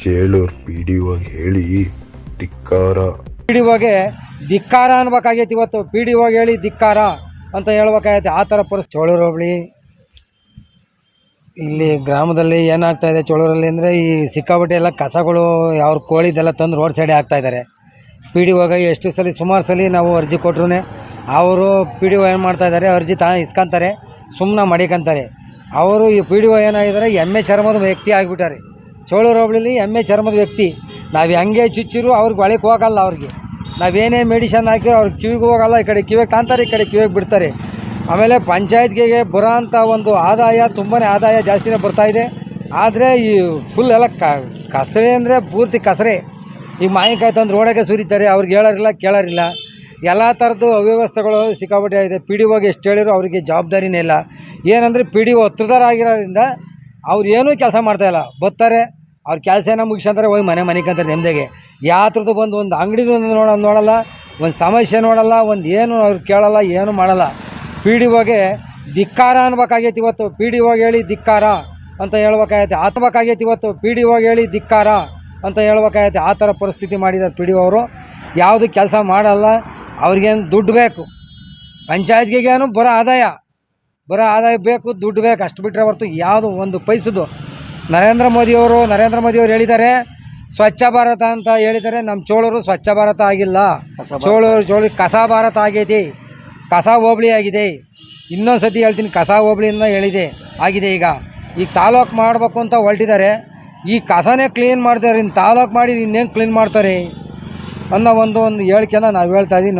ಚೇಳೂರ್ P D ಹೇಳಿ ಧಿಕ್ಕಾರ. P D ಒಗೆ ಧಿಕ್ಕಾರ ಅನ್ಬೇಕಾಗೈತಿ ಇವತ್ತು. ಪಿ ಡಿ ಒಗೆ ಹೇಳಿ ಧಿಕ್ಕಾರ ಅಂತ ಹೇಳ್ಬೇಕಾಗೈತಿ. ಆ ಥರ ಪರಿಸ್ಥಿತಿ ಚೋಳೂರು ಹೋಬಳಿ ಇಲ್ಲಿ ಗ್ರಾಮದಲ್ಲಿ ಏನಾಗ್ತಾ ಇದೆ ಚೋಳೂರಲ್ಲಿ ಅಂದರೆ ಈ ಸಿಕ್ಕಾಬಟ್ಟೆ ಎಲ್ಲ ಕಸಗಳು, ಅವ್ರ ಕೋಳಿದೆಲ್ಲ ತಂದು ರೋಡ್ ಸೈಡೇ ಹಾಕ್ತಾ ಇದ್ದಾರೆ. ಪಿ ಡಿ ಒಗೆ ಎಷ್ಟು ಸಲ, ಸುಮಾರು ಸಲ ನಾವು ಅರ್ಜಿ ಕೊಟ್ರು ಅವರು ಪಿ ಡಿ ಒ ಏನು ಮಾಡ್ತಾ ಇದ್ದಾರೆ, ಅರ್ಜಿ ತಾ ಇಸ್ಕೊಂತಾರೆ ಸುಮ್ಮನೆ ಮಡಿಕಂತಾರೆ. ಅವರು ಈ ಪಿ ಡಿ ಒ ಏನಾಗಿದ್ದಾರೆ ಎಮ್ಮೆ ಚರ್ಮದ ವ್ಯಕ್ತಿ ಆಗಿಬಿಟ್ಟಾರೆ. ಚೋಳೂರು ಹೋಬಳಿಲಿ ಎಮ್ಮೆ ಚರ್ಮದ ವ್ಯಕ್ತಿ. ನಾವು ಹೆಂಗೆ ಚುಚ್ಚಿರು, ಅವ್ರಿಗೆ ಒಳಗೆ ಹೋಗಲ್ಲ ಅವ್ರಿಗೆ. ನಾವೇನೇ ಮೆಡಿಷನ್ ಹಾಕಿರೋ ಅವ್ರಿಗೆ ಕಿವಿಗೆ ಹೋಗಲ್ಲ, ಈ ಕಡೆ ಕಿವಿಗೆ ತಾಂತಾರೆ ಈ ಕಡೆ ಕಿವಿಗೆ ಬಿಡ್ತಾರೆ. ಆಮೇಲೆ ಪಂಚಾಯತ್ಗೆ ಬರೋ ಅಂಥ ಒಂದು ಆದಾಯ ತುಂಬಾ ಆದಾಯ ಜಾಸ್ತಿನೇ ಬರ್ತಾಯಿದೆ ಆದರೆ ಈ ಫುಲ್ ಎಲ್ಲ ಕಸರೆ ಅಂದರೆ ಪೂರ್ತಿ ಕಸರೆ. ಈಗ ಮಾಯಿಕಾಯಿ ತಂದು ರೋಡಕ್ಕೆ ಸುರಿತಾರೆ, ಅವ್ರಿಗೆ ಹೇಳೋರಿಲ್ಲ, ಕೇಳೋರಿಲ್ಲ. ಎಲ್ಲ ಥರದ್ದು ಅವ್ಯವಸ್ಥೆಗಳು ಸಿಕ್ಕಾಪಟ್ಟೆ ಆಗಿದೆ. ಪಿ ಡಿ ಒಗೆ ಎಷ್ಟು ಹೇಳಿದ್ರು ಅವರಿಗೆ ಜವಾಬ್ದಾರಿನೇ ಇಲ್ಲ. ಏನಂದರೆ ಪಿ ಡಿ ಒ ಹತ್ರದಾರ ಆಗಿರೋದ್ರಿಂದ ಅವ್ರು ಏನೂ ಕೆಲಸ ಮಾಡ್ತಾಯಿಲ್ಲ ಬರ್ತಾರೆ, ಅವ್ರ ಏನೋ ಮುಗಿಸ್ಕೊಂತಾರೆ ಹೋಗಿ ಮನೆ ಮನೆಕಂತಾರೆ ನೆಮ್ಮದಿಗೆ ಯಾತ್ರದ್ದು ಬಂದು ಒಂದು ಅಂಗಡಿದು ನೋಡ ನೋಡಲ್ಲ, ಒಂದು ಸಮಸ್ಯೆ ನೋಡಲ್ಲ, ಒಂದು ಏನು ಅವ್ರು ಕೇಳಲ್ಲ, ಏನು ಮಾಡಲ್ಲ. ಪಿ ಡಿ ಒಗೆ ಧಿಕ್ಕಾರ ಅನ್ಬೇಕಾಗೈತಿ ಇವತ್ತು. ಪಿ ಡಿ ಒಗೆ ಹೇಳಿ ಧಿಕ್ಕಾರ ಅಂತ ಹೇಳ್ಬೇಕಾಗೈತೆ. ಆತ್ಮಕ್ಕಾಗೈತಿ ಇವತ್ತು. ಪಿ ಡಿ ಒಗೆ ಹೇಳಿ ಧಿಕ್ಕಾರ ಅಂತ ಹೇಳ್ಬೇಕಾಗೈತೆ. ಆ ಥರ ಪರಿಸ್ಥಿತಿ ಮಾಡಿದ್ದಾರೆ ಪಿ ಡಿ ಅವರು ಯಾವುದು ಕೆಲಸ ಮಾಡಲ್ಲ, ಅವ್ರಿಗೇನು ದುಡ್ಡು ಬೇಕು. ಪಂಚಾಯತ್ಗೇನು ಬರೋ ಆದಾಯ. ಬರೋ ಆದಾಯ ಬೇಕು ದುಡ್ಡು ಬೇಕು ಅಷ್ಟು ಬಿಟ್ಟರೆ ಹೊರತು ಯಾವುದು ಒಂದು ಪೈಸದು. ನರೇಂದ್ರ ಮೋದಿಯವರು ನರೇಂದ್ರ ಮೋದಿಯವರು ಹೇಳಿದ್ದಾರೆ ಸ್ವಚ್ಛ ಭಾರತ ಅಂತ ಹೇಳಿದರೆ ನಮ್ಮ ಚೋಳರು ಸ್ವಚ್ಛ ಭಾರತ ಆಗಿಲ್ಲ. ಚೋಳರು ಚೋಳಿ ಕಸ ಭಾರತ ಆಗೈತಿ ಕಸ ಹೋಬಳಿ ಆಗಿದೆ. ಇನ್ನೊಂದು ಸತಿ ಹೇಳ್ತೀನಿ ಕಸ ಹೋಬಳಿಯಿಂದ ಹೇಳಿದೆ ಆಗಿದೆ ಈಗ. ಈಗ ತಾಲೂಕು ಮಾಡಬೇಕು ಅಂತ ಹೊರಟಿದ್ದಾರೆ. ಈ ಕಸನೇ ಕ್ಲೀನ್ ಮಾಡ್ತಾರೆ ಇನ್ನು ತಾಲೂಕು ಮಾಡಿ ಇನ್ನೇನು ಕ್ಲೀನ್ ಮಾಡ್ತಾರೆ ಅನ್ನೋ ಒಂದು ಒಂದು ಹೇಳಿಕೆನ ನಾವು ಹೇಳ್ತಾ ಇದ್ದೀವಿ.